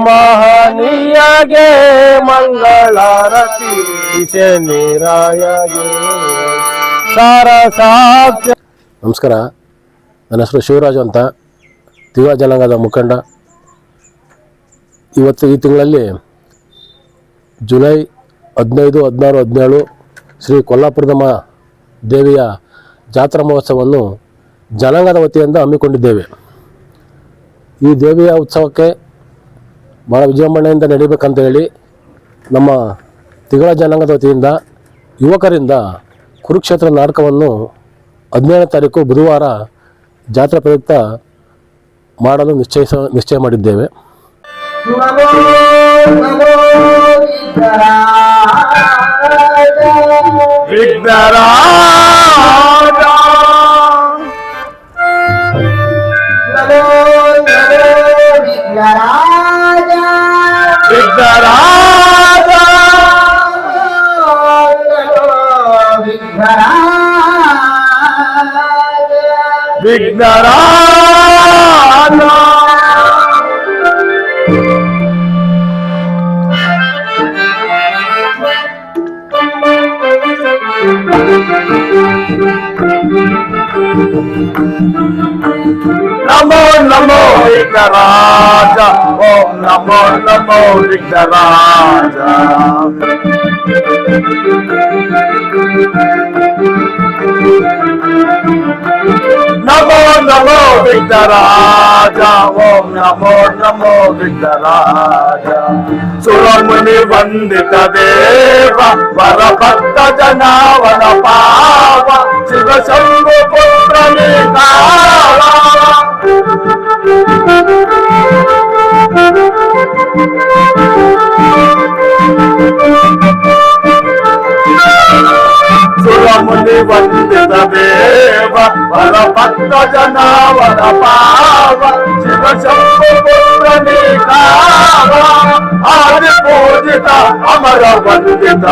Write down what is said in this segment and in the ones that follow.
ಮಹನೀಯಗೆ ಮಂಗಳಾರತಿ ನೀರಾಯಗೆ ಸಾರ ಸಾಕ್ಷ ನಮಸ್ಕಾರ ನನ್ನ ಹೆಸರು ಶಿವರಾಜು ಅಂತ ದಿವಾ ಜನಾಂಗದ ಮುಖಂಡ ಇವತ್ತು ಈ ತಿಂಗಳಲ್ಲಿ ಜುಲೈ ಹದಿನೈದು ಹದಿನಾರು ಹದಿನೇಳು ಶ್ರೀ ಕೊಲ್ಲಾಪುರದಮ್ಮ ದೇವಿಯ ಜಾತ್ರಾ ಮಹೋತ್ಸವವನ್ನು ಜನಾಂಗದ ವತಿಯಿಂದ ಹಮ್ಮಿಕೊಂಡಿದ್ದೇವೆ ಈ ದೇವಿಯ ಉತ್ಸವಕ್ಕೆ ಭಾಳ ವಿಜೃಂಭಣೆಯಿಂದ ನಡೀಬೇಕಂತ ಹೇಳಿ ನಮ್ಮ ತಿಗಳ ಜನಾಂಗದ ವತಿಯಿಂದ ಯುವಕರಿಂದ ಕುರುಕ್ಷೇತ್ರ ನಾಟಕವನ್ನು ಹದಿನೇಳನೇ ತಾರೀಕು ಬುಧವಾರ ಜಾತ್ರೆ ಪ್ರಯುಕ್ತ ಮಾಡಲು ನಿಶ್ಚಯಿಸ ನಿಶ್ಚಯ ಮಾಡಿದ್ದೇವೆ. ನಮೋ Vignarana. Namo Namo Vignaraja Om Namo Namo Namo Namo Vignaraja నమో విఘ్నరాజ ఓం నమో నమో విఘ్నరాజ సురముని వందిత దేవ వరభక్త జనావన పావ శివ శంభు పుత్రని సురముని వందిత దేవ వరపత్ర జనావర పావ శివ శంభుపుత్ర నీకావ ఆది పూజిత అమర వందిత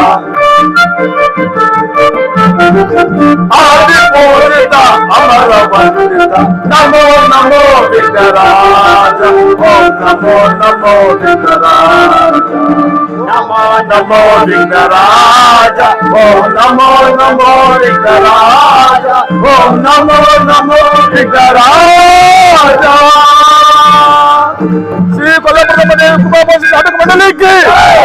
ఆది పూజిత అమర వందిత నమో నమో వికరాజ నమో నమో వికరాజ నమో లింగరాజ ఓం నమో నమో లింగరాజ ఓం నమో నమో లింగరాజ. శ్రీ కొల్లప్రథమ దేవి కుమాపసి నాటక మండలికి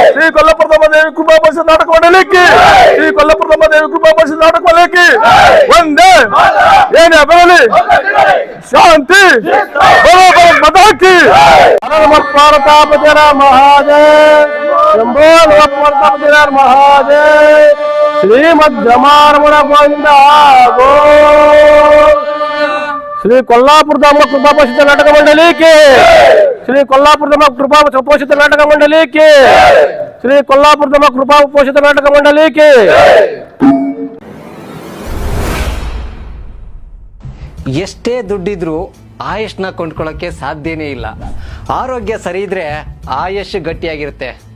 శ్రీ కొల్లప్రథమ దేవి కుమాపసి నాటక మండలికి శ్రీ కొల్లప్రథమ దేవి కుమాపసి నాటక మండలికి వందే ఏని అభివలి శాంతి మతాకి. భారత మహాజయ ಮತಾಕಿ ನಮ ಪಾರ್ವತಾಪತಿರ ಮಹಾದೇವ್. ಶಂಭೋ ನಮ ಪಾರ್ವತಾಪತಿರ ಮಹಾದೇವ್ ಶ್ರೀಮದ್ ರಮಾರಮಣ ಗೋವಿಂದ. ಗೋ ಶ್ರೀ ಕೊಲ್ಲಾಪುರಧಾಮ ಕೃಪಾಪೋಷಿತ ನಾಟಕ ಮಂಡಳಿಗೆ ಶ್ರೀ ಕೊಲ್ಲಾಪುರಧಾಮ ಕೃಪಾ ಪೋಷಿತ ನಾಟಕ ಮಂಡಳಿಗೆ ಶ್ರೀ ಕೊಲ್ಲಾಪುರಧಾಮ ಕೃಪಾ ಪೋಷಿತ ನಾಟಕ ಮಂಡಳಿಗೆ ಎಷ್ಟೇ ದುಡ್ಡಿದ್ರೂ ಆಯುಷ್ನ ಕೊಂಡ್ಕೊಳ್ಳೋಕ್ಕೆ ಸಾಧ್ಯನೇ ಇಲ್ಲ. ಆರೋಗ್ಯ ಸರಿ ಇದ್ರೆ ಆಯುಷ್ ಗಟ್ಟಿಯಾಗಿರುತ್ತೆ.